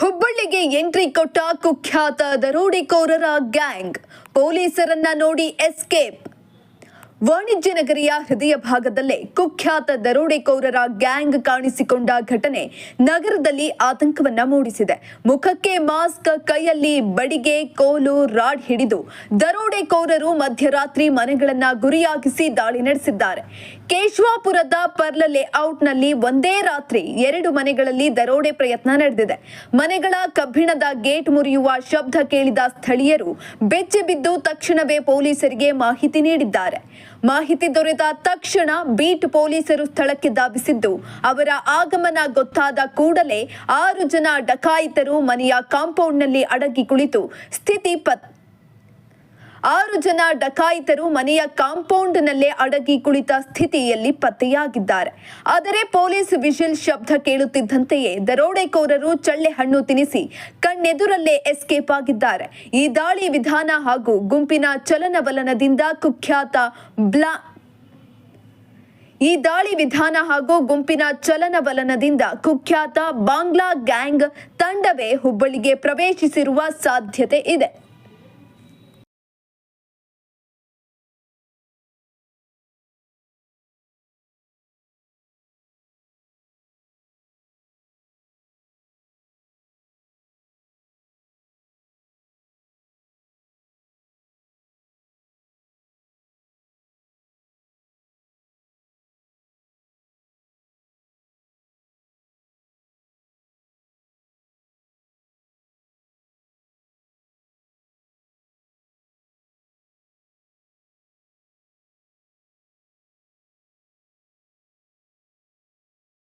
ಹುಬ್ಬಳ್ಳಿಗೆ ಎಂಟ್ರಿ ಕೊಟ್ಟ ಕುಖ್ಯಾತ ದರೋಡೆಕೋರರ ಗ್ಯಾಂಗ್. ಪೊಲೀಸರನ್ನ ನೋಡಿ ಎಸ್ಕೇಪ್. ವಾಣಿಜ್ಯ ನಗರಿಯ ಹೃದಯ ಭಾಗದಲ್ಲೇ ಕುಖ್ಯಾತ ದರೋಡೆಕೋರರ ಗ್ಯಾಂಗ್ ಕಾಣಿಸಿಕೊಂಡ ಘಟನೆ ನಗರದಲ್ಲಿ ಆತಂಕವನ್ನ ಮೂಡಿಸಿದೆ. ಮುಖಕ್ಕೆ ಮಾಸ್ಕ್, ಕೈಯಲ್ಲಿ ಬಡಿಗೆ, ಕೋಲು, ರಾಡ್ ಹಿಡಿದು ದರೋಡೆಕೋರರು ಮಧ್ಯರಾತ್ರಿ ಮನೆಗಳನ್ನ ಗುರಿಯಾಗಿಸಿ ದಾಳಿ ನಡೆಸಿದ್ದಾರೆ. ಕೇಶವಾಪುರದ ಪರ್ಲ ಲೇಔಟ್ನಲ್ಲಿ ಒಂದೇ ರಾತ್ರಿ ಎರಡು ಮನೆಗಳಲ್ಲಿ ದರೋಡೆ ಪ್ರಯತ್ನ ನಡೆದಿದೆ. ಮನೆಗಳ ಕಬ್ಬಿಣದ ಗೇಟ್ ಮುರಿಯುವ ಶಬ್ದ ಕೇಳಿದ ಸ್ಥಳೀಯರು ಬೆಚ್ಚಿ ಬಿದ್ದು ತಕ್ಷಣವೇ ಪೊಲೀಸರಿಗೆ ಮಾಹಿತಿ ನೀಡಿದ್ದಾರೆ. ಮಾಹಿತಿ ದೊರೆತ ತಕ್ಷಣ ಬೀಟ್ ಪೊಲೀಸರು ಸ್ಥಳಕ್ಕೆ ಧಾವಿಸಿದ್ದು, ಅವರ ಆಗಮನ ಗೊತ್ತಾದ ಕೂಡಲೇ ಆರು ಜನ ಡಕಾಯಿತರು ಮನೆಯ ಕಾಂಪೌಂಡ್ನಲ್ಲಿ ಅಡಗಿ ಕುಳಿತು ಸ್ಥಿತಿ ಆರು ಜನ ಡಕಾಯಿತರು ಮನೆಯ ಕಾಂಪೌಂಡ್ನಲ್ಲೇ ಅಡಗಿ ಕುಳಿತ ಸ್ಥಿತಿಯಲ್ಲಿ ಪತ್ತೆಯಾಗಿದ್ದಾರೆ. ಆದರೆ ಪೊಲೀಸ್ ವಿಜಿಲ್ ಶಬ್ದ ಕೇಳುತ್ತಿದ್ದಂತೆಯೇ ದರೋಡೆಕೋರರು ಚಳ್ಳೆ ಹಣ್ಣು ತಿನಿಸಿ ಕಣ್ಣೆದುರಲ್ಲೇ ಎಸ್ಕೇಪ್ ಆಗಿದ್ದಾರೆ. ಈ ದಾಳಿ ವಿಧಾನ ಹಾಗೂ ಗುಂಪಿನ ಚಲನವಲನದಿಂದ ಕುಖ್ಯಾತ ಬ್ಲಾ ಈ ದಾಳಿ ವಿಧಾನ ಹಾಗೂ ಗುಂಪಿನ ಚಲನವಲನದಿಂದ ಕುಖ್ಯಾತ ಬಾಂಗ್ಲಾ ಗ್ಯಾಂಗ್ ತಂಡವೇ ಹುಬ್ಬಳ್ಳಿಗೆ ಪ್ರವೇಶಿಸಿರುವ ಸಾಧ್ಯತೆ ಇದೆ.